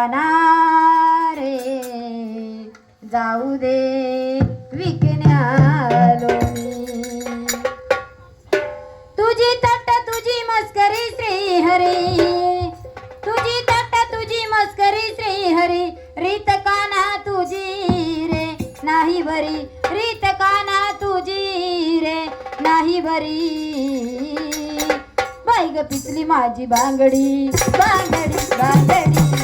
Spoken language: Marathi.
रे जाऊ दे विकण्यालो तुझी तट तुझी मस्करी श्री हरे तुझी तट तुझी मस्करी श्री हरे रीत काना तुझी रे नाही बरी. रीत काना तुझी रे नाही बरी. बाईग पितली माझी बांगडी बांगडी बांगडी.